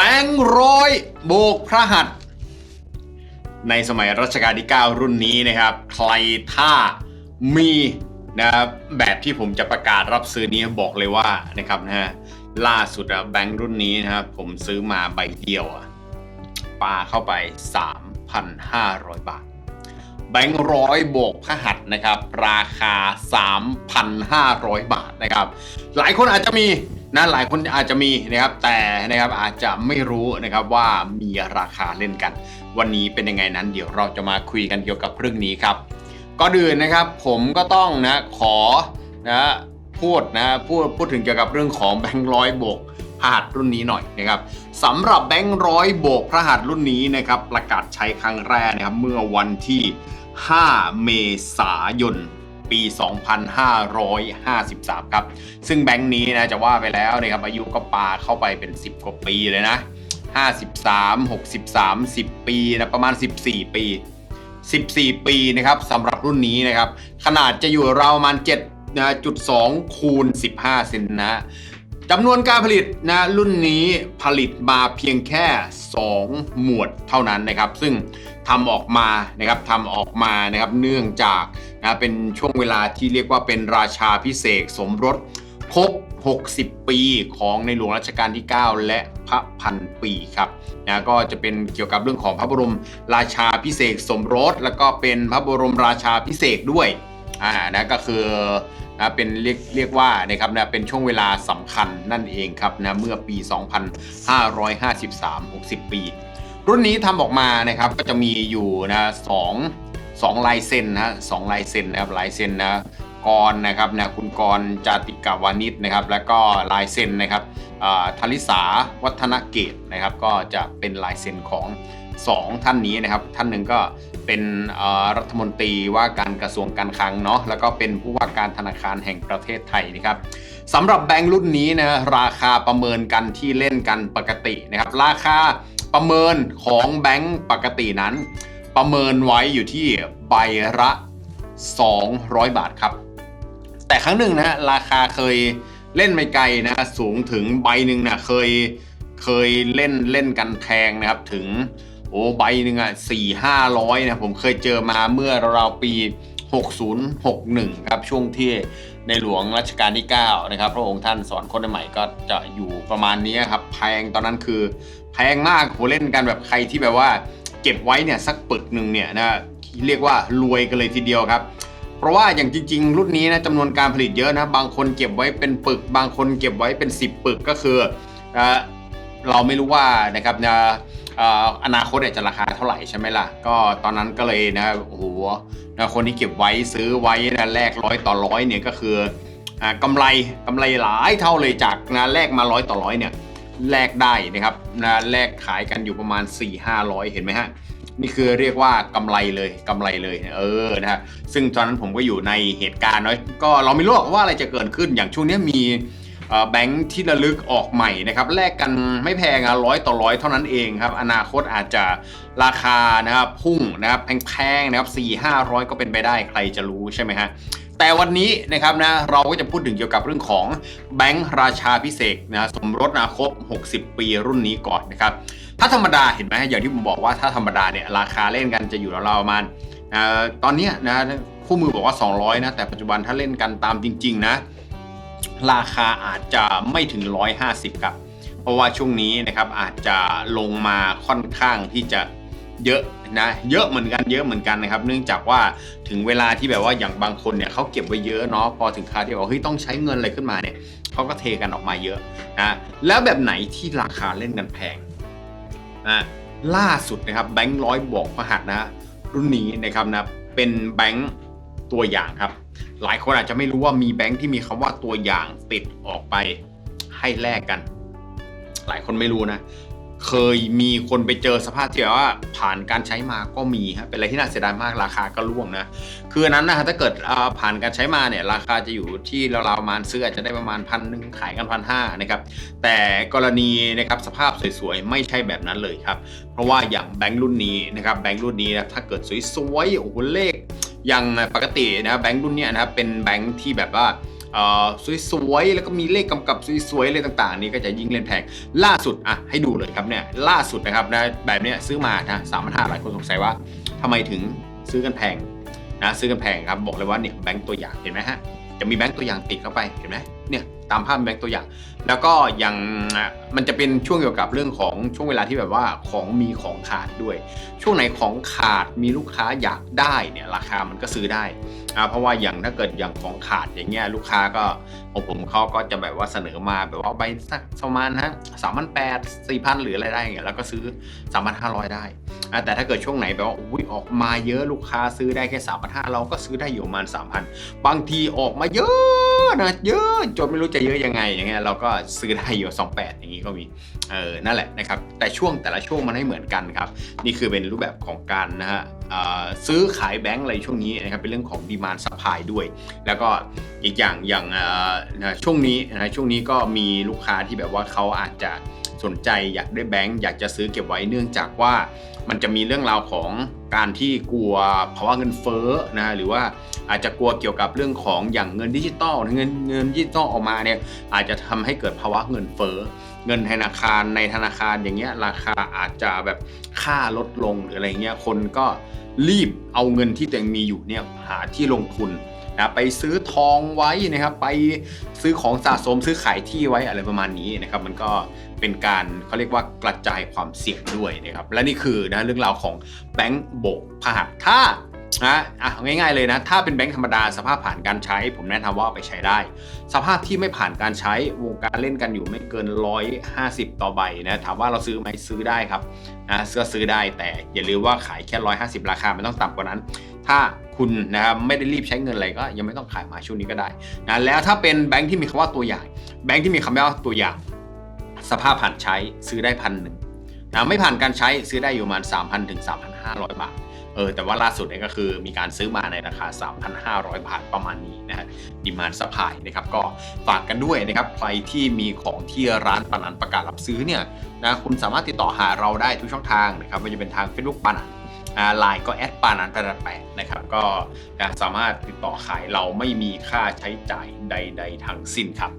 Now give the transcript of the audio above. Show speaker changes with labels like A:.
A: บงค์ร้อยโบกพระหัตถ์ในสมัยรัชกาลที่ 9 รุ่นนี้นะครับ ใครถ้ามีนะครับแบบที่ผมจะประกาศรับซื้อนี้บอกเลยว่านะครับนะฮะล่าสุดอะแบงค์รุ่นนี้นะครับผมซื้อมาใบเดียวอะปาเข้าไป 3,500 บาท แบงค์ร้อยโบกพระหัตถ์นะครับ ราคา 3,500 บาทนะครับ หลายคนอาจจะมี นะหลายคนอาจจะมีนะครับแต่นะครับอาจจะไม่รู้นะครับว่ามีราคาเล่นกัน วันนี้เป็นยังไงนั้น เดี๋ยวเราจะมาคุยกันเกี่ยวกับเรื่องนี้ครับก่อนอื่นนะครับผมก็ต้องนะขอนะพูดนะพูดพูดถึงเกี่ยวกับเรื่องของแบงค์ร้อยโบกพระหัตรุ่นนี้หน่อยนะครับสำหรับแบงค์ร้อยโบกพระหัตรุ่นนี้นะครับประกาศใช้ครั้งแรกนะครับเมื่อวันที่ 5 เมษายน ปี 2553 ครับ ซึ่งแบงค์นี้นะจะว่าไปแล้วนะครับอายุก็ปาเข้าไปเป็น 10 กว่าปีเลยนะ 53 63 10 ปีนะประมาณ 14 ปี 14 ปีนะครับสำหรับรุ่นนี้นะครับ ขนาดจะอยู่ราวประมาณ7นะจุด2คูณ15เซนนะ จำนวนการผลิตนะรุ่นนี้ผลิตมาเพียงแค่ 2 หมวดเท่านั้นนะครับ ซึ่งทำออกมานะครับทำออกมานะครับเนื่องจากนะเป็นช่วงเวลาที่เรียกว่าเป็นราชาพิเศษสมรสครบ 60 ปีของในหลวงรัชกาลที่ 9 และพระพันปีครับนะก็จะเป็นเกี่ยวกับเรื่องของพระบรมราชาพิเศษสมรส แล้วก็เป็นพระบรมราชาพิเศษด้วยอ่านะก็คือ นะเป็นเรียกเรียกว่านะครับนะเป็นช่วงเวลาสำคัญนั่นเองครับนะเมื่อปี 2553 60 ปี รุ่นนี้ทำออกมานะครับก็จะมีอยู่นะสองสองลายเซ็นนะสองลายเซ็นนะครับลายเซ็นนะกรนะครับนะคุณกรจาติกาวานิชนะครับ แล้วก็ลายเซ็นนะครับธริสาวัฒนเกตนะครับ ก็จะเป็นลายเซ็นของ2 ท่านนี้นะครับ ท่านหนึ่งก็เป็นรัฐมนตรีว่าการกระทรวงการคลังเนาะแล้วก็เป็นผู้ว่าการธนาคารแห่งประเทศไทยนะครับสำหรับแบงค์รุ่นนี้นะราคาประเมินกันที่เล่นกันปกตินะครับ ราคาประเมินของแบงค์ปกตินั้น ประเมินไว้อยู่ที่ใบละ 200 บาทครับ แต่ครั้งหนึ่งนะฮะราคาเคยเล่นไม่ไกลนะสูงถึงใบหนึ่งนะเคยเคยเล่นเล่นกันแพงนะครับถึง โอ้ใบหนึ่งอะสี่ห้าร้อยนะผมเคยเจอมาเมื่อราวปี 6061 ครับ ช่วงที่ในหลวงรัชกาลที่ 9 นะครับ พระองค์ท่านสอนคนใหม่ก็จะอยู่ประมาณนี้ครับ แพงตอนนั้นคือ แพงมากโหเล่นกันแบบใครที่แบบว่า เก็บไว้เนี่ยสักปึกหนึ่งเนี่ยนะเรียกว่ารวยกันเลยทีเดียวครับ เพราะว่าอย่างจริง ๆ รุ่นนี้นะจำนวนการผลิตเยอะนะ บางคนเก็บไว้เป็นปึก บางคนเก็บไว้เป็น 10 ปึกก็คือเราไม่รู้ว่านะครับนะ อนาคตจะราคาเท่าไหร่ใช่ไหมล่ะ ก็ตอนนั้นก็เลยนะโอ้โหนะคนที่เก็บไว้ซื้อไว้นะแลกร้อยต่อร้อยเนี่ยก็คือกำไรกำไรหลายเท่าเลยจากนะแลกมาร้อยต่อร้อยเนี่ยแลกได้นะครับนะแลกขายกันอยู่ประมาณ 4 500 เห็นไหมฮะนี่คือเรียกว่ากำไรเลยกำไรเลยเออนะฮะซึ่งตอนนั้นผมก็อยู่ในเหตุการณ์เนาะก็เราไม่รู้ว่าอะไรจะเกิดขึ้นอย่างช่วงนี้มี แบงค์ที่ระลึกออกใหม่นะครับแลกกันไม่แพงอะร้อยต่อร้อยเท่านั้นเองครับอนาคตอาจจะราคานะครับพุ่งนะครับแพงๆนะครับสี่ห้าร้อยก็เป็นไปได้ใครจะรู้ใช่ไหมฮะแต่วันนี้นะครับนะเราก็จะพูดถึงเกี่ยวกับเรื่องของแบงค์ราชาพิเศษนะสมรสนาครบ 60 ปีรุ่นนี้ก่อนนะครับถ้าธรรมดาเห็นไหมอย่างที่ผมบอกว่าถ้าธรรมดาเนี่ยราคาเล่นกันจะอยู่ราวๆประมาณตอนนี้นะคู่มือบอกว่า 200 นะ แต่ปัจจุบันถ้าเล่นกันตามจริง ๆ นะ ราคาอาจจะไม่ถึง 150 ครับ เพราะว่าช่วงนี้นะครับอาจจะลงมาค่อนข้างที่จะเยอะนะเยอะเหมือนกันเยอะเหมือนกันนะครับ เนื่องจากว่าถึงเวลาที่แบบว่าอย่างบางคนเนี่ยเขาเก็บไว้เยอะเนาะพอถึงคราวที่บอกเฮ้ยต้องใช้เงินอะไรขึ้นมาเนี่ยเขาก็เทกันออกมาเยอะนะแล้วแบบไหนที่ราคาเล่นกันแพงนะล่าสุดนะครับแบงค์ร้อยบอกพหัสนะรุ่นนี้นะครับนะเป็นแบงค์ตัวอย่างครับ หลายคนอาจจะไม่รู้ว่ามีแบงค์ที่มีคำว่าตัวอย่างติดออกไปให้แลกกัน หลายคนไม่รู้นะ เคยมีคนไปเจอสภาพที่แบบว่าผ่านการใช้มาก็มีฮะเป็นอะไรที่น่าเสียดายมากราคาก็ร่วงนะ คือนั้นนะฮะถ้าเกิดผ่านการใช้มาเนี่ยราคาจะอยู่ที่ราวๆประมาณซื้ออาจจะได้ประมาณพันหนึ่งขายกันพันห้านะครับแต่กรณีนะครับสภาพสวยๆไม่ใช่แบบนั้นเลยครับ เพราะว่าอย่างแบงค์รุ่นนี้นะครับแบงค์รุ่นนี้นะถ้าเกิดสวยๆโอ้โหเลข อย่างปกตินะแบงค์รุ่นนี้นะครับเป็นแบงค์ที่แบบว่าสวยๆ แล้วก็มีเลขกำกับสวยๆอะไรต่างๆ นี่ก็จะยิ่งเล่นแพง ล่าสุดอะให้ดูเลยครับเนี่ยล่าสุดนะครับนะแบบเนี้ยซื้อมานะสามพันห้าหลายคนสงสัยว่าทำไมถึงซื้อกันแพงนะซื้อกันแพงครับบอกเลยว่าเนี่ยแบงค์ตัวอย่างเห็นไหมฮะจะมีแบงค์ตัวอย่างติดเข้าไปเห็นไหมเนี่ย ตามภาพแบงก์ตัวอย่าง แล้วก็ยังมันจะเป็นช่วงเกี่ยวกับเรื่องของช่วงเวลาที่แบบว่าของมีของขาดด้วย ช่วงไหนของขาดมีลูกค้าอยากได้เนี่ยราคามันก็ซื้อได้อ่าเพราะว่าอย่างถ้าเกิดอย่างของขาดอย่างเงี้ยลูกค้าก็ของผมเขาก็จะแบบว่าเสนอมาแบบว่าเอาไปสักประมาณฮะสามพันแปดสี่พันหรืออะไรได้เงี้ยแล้วก็ซื้อสามพันห้าร้อยได้อ่าแต่ถ้าเกิดช่วงไหนแบบว่าอุ้ยออกมาเยอะลูกค้าซื้อได้แค่สามพันห้าเราก็ซื้อได้อยู่ประมาณสามพันบางทีออกมาเยอะนะเยอะจนไม่รู้จะเยอะยังไงอย่างเงี้ยเราก็ซื้อได้อยู่สองแปดอย่างงี้ก็มีเออนั่นแหละนะครับแต่ช่วงแต่ละช่วงมันไม่เหมือนกันครับนี่คือเป็นรูปแบบของการนะฮะเอ่อซื้อขายแบงก์อะไรช่วงนี้นะครับเป็นเรื่องของดีมานสปายด้วย แล้วก็อีกอย่างอย่างเอ่อช่วงนี้นะช่วงนี้ก็มีลูกค้าที่แบบว่าเขาอาจจะสนใจอยากได้แบงก์อยากจะซื้อเก็บไว้เนื่องจากว่า มันจะมีเรื่องราวของการที่กลัวภาวะเงินเฟ้อนะหรือว่าอาจจะกลัวเกี่ยวกับเรื่องของอย่างเงินดิจิตอลเงินเงินดิจิตอลออกมาเนี่ยอาจจะทำให้เกิดภาวะเงินเฟ้อเงินธนาคารในธนาคารอย่างเงี้ยราคาอาจจะแบบค่าลดลงหรืออะไรเงี้ยคนก็รีบเอาเงินที่ตัวเองมีอยู่เนี่ยหาที่ลงทุน นะไปซื้อทองไว้นะครับ ไปซื้อของสะสมซื้อขายที่ไว้อะไรประมาณนี้นะครับ มันก็เป็นการเขาเรียกว่ากระจายความเสี่ยงด้วยนะครับ และนี่คือนะเรื่องราวของแบงก์โบกพหัสถ้านะอะง่ายๆเลยนะ ถ้าเป็นแบงก์ธรรมดาสภาพผ่านการใช้ ผมแนะนำว่าเอาไปใช้ได้ สภาพที่ไม่ผ่านการใช้วงการเล่นกันอยู่ไม่เกิน 150 ต่อใบนะถามว่าเราซื้อไหมซื้อได้ครับนะก็ซื้อได้แต่อย่าลืมว่าขายแค่ 150 ราคาไม่ต้องต่ำกว่านั้น ถ้าคุณนะครับไม่ได้รีบใช้เงินอะไรก็ยังไม่ต้องขายมาช่วงนี้ก็ได้นะแล้วถ้าเป็นแบงค์ที่มีคำว่าตัวอย่าง แบงค์ที่มีคำว่าตัวอย่าง สภาพผ่านใช้ซื้อได้พันหนึ่งนะไม่ผ่านการใช้ซื้อได้อยู่ประมาณ 3,000ถึง3,500 บาทเออแต่ว่าล่าสุดเนี่ยก็คือมีการซื้อมาในราคา 3,500 บาทประมาณนี้นะฮะดิมานสปายนะครับก็ฝากกันด้วยนะครับใครที่มีของที่ร้านปานันประกาศรับซื้อเนี่ยนะคุณสามารถติดต่อหาเราได้ทุกช่องทางนะครับไม่ว่าจะเป็นทาง Facebook ปานัน ไลน์ก็แอดปานันแปดแปดนะครับก็สามารถติดต่อขายเราไม่มีค่าใช้จ่ายใด ๆ ทั้งสิ้นครับ